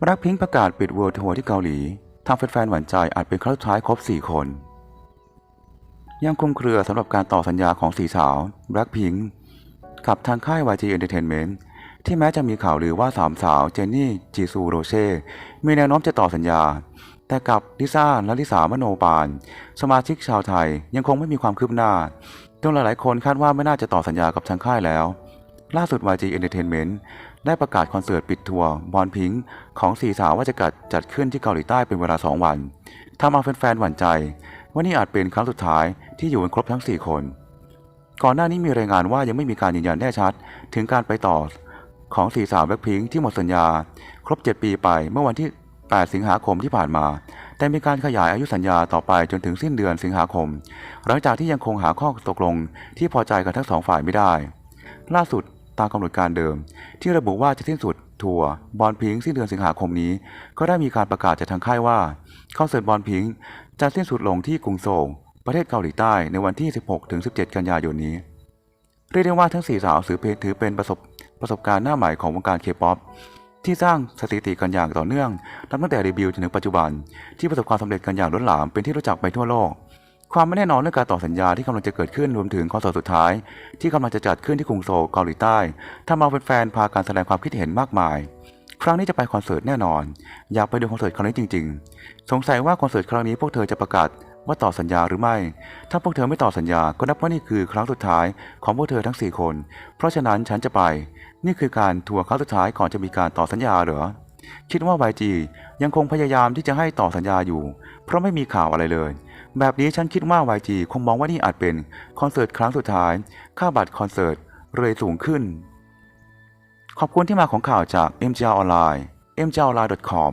แบล็คพิงประกาศปิดเวิลด์ทัวร์ที่เกาหลี ทางแฟนๆหวั่นใจอาจเป็นครั้งสุดท้ายครบ 4 คน ยังคลุมเครือสำหรับการต่อสัญญาของสี่สาวแบล็คพิงกับทางค่าย YG Entertainment ที่แม้จะมีข่าวลือว่าสามสาวเจนนี่ จีซู โรเช่ มีแนวโน้มจะต่อสัญญา แต่กับลิซ่าและลิสามโนปาน สมาชิกชาวไทยยังคงไม่มีความคืบหน้าจนหลายๆ คนคาดว่าไม่น่าจะต่อสัญญากับทางค่ายแล้ว ล่าสุด YG Entertainment ได้ประกาศคอนเสิร์ตปิดทัวร์บอลพิงค์ของสี่สาวว่าจะจัดจัดขึ้นที่เกาหลีใต้เป็นเวลา 2 วันทำเอาแฟนๆหวั่นใจ ว่านี่อาจเป็นครั้งสุดท้ายที่อยู่กันครบทั้ง 4 คน ก่อนหน้านี้มีรายงานว่ายังไม่มีการยืนยันแน่ชัด ถึงการไปต่อของสี่สาวแบ็คพิงค์ที่หมดสัญญา ครบ 7 ปีไปเมื่อวันที่ 8 สิงหาคมที่ผ่านมา แต่มีการขยายอายุสัญญาต่อไปจนถึงสิ้นเดือนสิงหาคม หลังจากที่ยังคงหาข้อตกลงที่พอใจกันทั้งสองฝ่ายไม่ได้ ล่าสุด ตามกำหนดการเดิม ที่ระบุว่าจะสิ้นสุดทัวร์บอลพิงค์สิ้นเดือนสิงหาคมนี้ ก็ได้มีการประกาศจากทางค่ายว่าคอนเสิร์ตบอลพิงค์จะสิ้นสุดลงที่กรุงโซลประเทศเกาหลีใต้ในวันที่ 16-17 กันยายนนี้ เรียกได้ว่าทั้งสี่สาวถือเป็นถือเป็นประสบประสบการณ์หน้าใหม่ของวงการเคป๊อปที่สร้างสถิติกันอย่างต่อเนื่องนับตั้งแต่เดบิวต์จนถึงปัจจุบัน ที่ประสบความสำเร็จกันอย่างล้นหลามเป็นที่รู้จักไปทั่วโลก ความไม่แน่นอนเรื่องการต่อสัญญาที่กำลังจะเกิดขึ้นรวมถึงคอนเสิร์ตสุดท้าย ที่กำลังจะจัดขึ้นที่กรุงโซลเกาหลีใต้ทำเอาแฟนๆพาการแสดงความคิดเห็นมากมาย ครั้งนี้จะไปคอนเสิร์ตแน่นอน อยากไปดูคอนเสิร์ตครั้งนี้จริง ๆ สงสัยว่าคอนเสิร์ตครั้งนี้พวกเธอจะประกาศว่าต่อสัญญาหรือไม่ ถ้าพวกเธอไม่ต่อสัญญาก็นับว่านี่คือครั้งสุดท้ายของพวกเธอทั้ง 4 คน เพราะฉะนั้นฉันจะไป นี่คือการทัวร์ครั้งสุดท้ายก่อนจะมีการต่อสัญญาเหรอ คิดว่า YG ยังคงพยายามที่จะให้ต่อสัญญาอยู่ เพราะไม่มีข่าวอะไรเลย แบบนี้ฉันคิดว่า YG คงมองว่านี่อาจเป็นคอนเสิร์ตครั้งสุดท้าย ค่าบัตรคอนเสิร์ตเลยสูงขึ้น ขอบคุณที่มาของข่าวจาก MGR Online mgonline.com